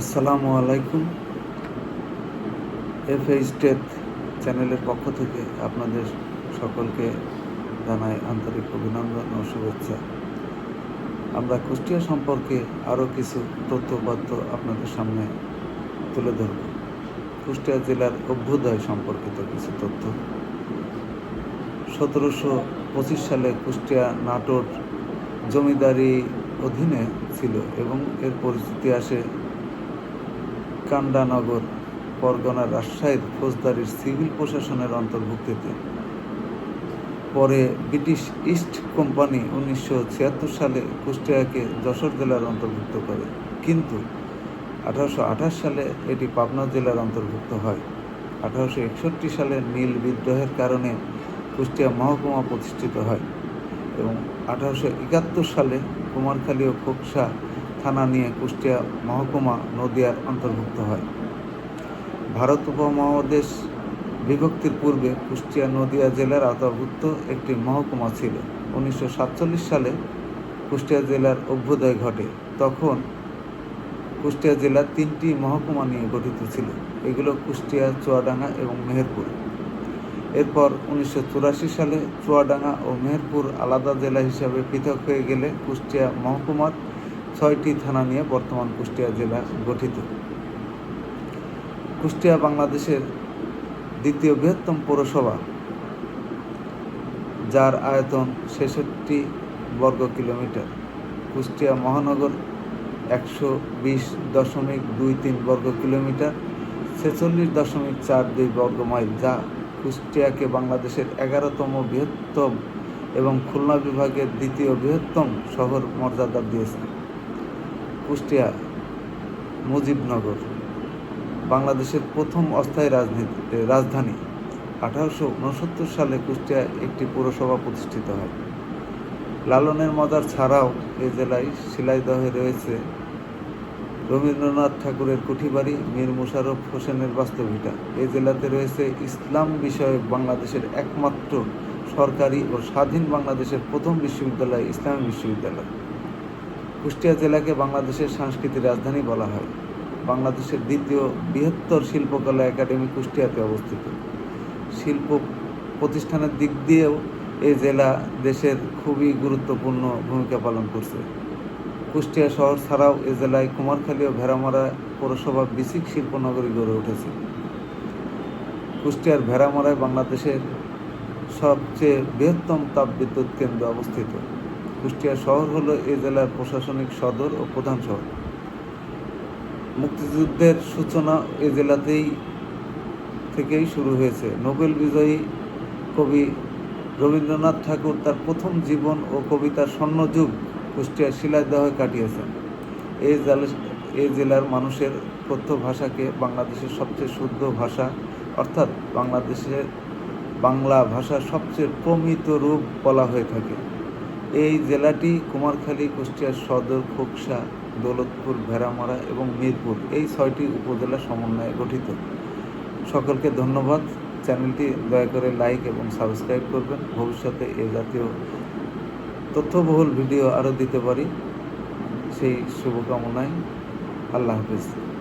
আসসালামু আলাইকুম। F H টেথ চ্যানেলের পক্ষ থেকে আপনাদের সকলকে জানাই আন্তরিক অভিনন্দন ও শুভেচ্ছা। আমরা কুষ্টিয়া সম্পর্কে আরও কিছু তথ্যপাত্য আপনাদের সামনে তুলে ধরব। কুষ্টিয়া জেলার অভ্যুদয় সম্পর্কিত কিছু তথ্য। সতেরোশো পঁচিশ সালে কুষ্টিয়া নাটোর জমিদারি অধীনে ছিল এবং এর পরিচিতি আসে কান্ডানগর পরগনা রাজশাহীর ফৌজদারির সিভিল প্রশাসনের অন্তর্ভুক্তিতে। পরে ব্রিটিশ ইস্ট কোম্পানি উনিশশো ছিয়াত্তর সালে কুষ্টিয়াকে যশোর জেলার অন্তর্ভুক্ত করে। কিন্তু আঠারোশো আঠাশ সালে এটি পাবনা জেলার অন্তর্ভুক্ত হয়। আঠারোশো একষট্টি সালে নীল বিদ্রোহের কারণে কুষ্টিয়া মহকুমা প্রতিষ্ঠিত হয় এবং আঠারোশো একাত্তর সালে কুমারখালী ও খোকসা থানা নিয়ে কুষ্টিয়া মহকুমা নদিয়ার অন্তর্ভুক্ত হয়। ভারত উপমহাদেশ বিভক্তির পূর্বে কুষ্টিয়া নদিয়া জেলার আওতাভুক্ত একটি মহকুমা ছিল। উনিশশো সাতচল্লিশ সালে কুষ্টিয়া জেলার অভ্যুদয় ঘটে। তখন কুষ্টিয়া জেলা তিনটি মহকুমা নিয়ে গঠিত ছিল। এগুলো কুষ্টিয়া, চুয়াডাঙ্গা এবং মেহেরপুর। এরপর উনিশশো চুরাশি সালে চুয়াডাঙ্গা ও মেহেরপুর আলাদা জেলা হিসাবে পৃথক হয়ে গেলে কুষ্টিয়া মহকুমার ছয়টি থানা নিয়ে বর্তমান কুষ্টিয়া জেলা গঠিত। কুষ্টিয়া বাংলাদেশের দ্বিতীয় বৃহত্তম পৌরসভা, যার আয়তন ছেষট্টি বর্গ কিলোমিটার। কুষ্টিয়া মহানগর একশো বিশ দশমিক দুই তিন বর্গ কিলোমিটার, ছেচল্লিশ দশমিক চার দুই বর্গ মাইল, যা কুষ্টিয়াকে বাংলাদেশের এগারোতম বৃহত্তম এবং খুলনা বিভাগের দ্বিতীয় বৃহত্তম শহর মর্যাদা দিয়েছে। কুষ্টিয়া, মুজিবনগর, বাংলাদেশের প্রথম অস্থায়ী রাজনীতি রাজধানী। আঠারোশো উনসত্তর সালে কুষ্টিয়ায় একটি পৌরসভা প্রতিষ্ঠিত হয়। লালনের মজার ছাড়াও এ জেলায় শিলাইদহে রয়েছে রবীন্দ্রনাথ ঠাকুরের কুঠিবাড়ি, মীর মুশারফ হোসেনের বাস্তবিটা এ জেলাতে রয়েছে ইসলাম বিষয়ক বাংলাদেশের একমাত্র সরকারি ও স্বাধীন বাংলাদেশের প্রথম বিশ্ববিদ্যালয়, ইসলামী বিশ্ববিদ্যালয়। কুষ্টিয়া জেলাকে বাংলাদেশের সাংস্কৃতিক রাজধানী বলা হয়। বাংলাদেশের দ্বিতীয় বৃহত্তর শিল্পকলা একাডেমি কুষ্টিয়াতে অবস্থিত। শিল্প প্রতিষ্ঠানের দিক দিয়েও এই জেলা দেশের খুবই গুরুত্বপূর্ণ ভূমিকা পালন করছে। কুষ্টিয়া শহর ছাড়াও এ জেলায় কুমারখালী ও ভেড়ামারা পৌরসভা বিসিক শিল্পনগরী গড়ে উঠেছে। কুষ্টিয়ার ভেড়ামারায় বাংলাদেশের সবচেয়ে বৃহত্তম তাপবিদ্যুৎ কেন্দ্র অবস্থিত। কুষ্টিয়া শহর হলো এই জেলার প্রশাসনিক সদর ও প্রধান শহর। মুক্তিযুদ্ধের সূচনা এই জেলাতেই থেকেই শুরু হয়েছে। নোবেল বিজয়ী কবি রবীন্দ্রনাথ ঠাকুর তার প্রথম জীবন ও কবিতার স্বর্ণযুগ কুষ্টিয়ার শিলাইদহে কাটিয়েছেন। এই এই জেলার মানুষের কথ্য ভাষাকে বাংলাদেশের সবচেয়ে শুদ্ধ ভাষা অর্থাৎ বাংলাদেশের বাংলা ভাষার সবচেয়ে প্রমিত রূপ বলা হয়ে থাকে। এই জেলাটি কুমারখালী কুষ্টিয়ার সদর, খোকসা, দৌলতপুর, ভেড়ামারা এবং মিরপুর। এই ছয়টি উপজেলা সমন্বয়ে গঠিত। সকলকে ধন্যবাদ। চ্যানেলটি দয়া করে লাইক এবং সাবস্ক্রাইব করবেন। ভবিষ্যতে এ জাতীয় তথ্যবহুল ভিডিও আরও দিতে পারি। সেই শুভকামনায় আল্লাহ হাফিজ।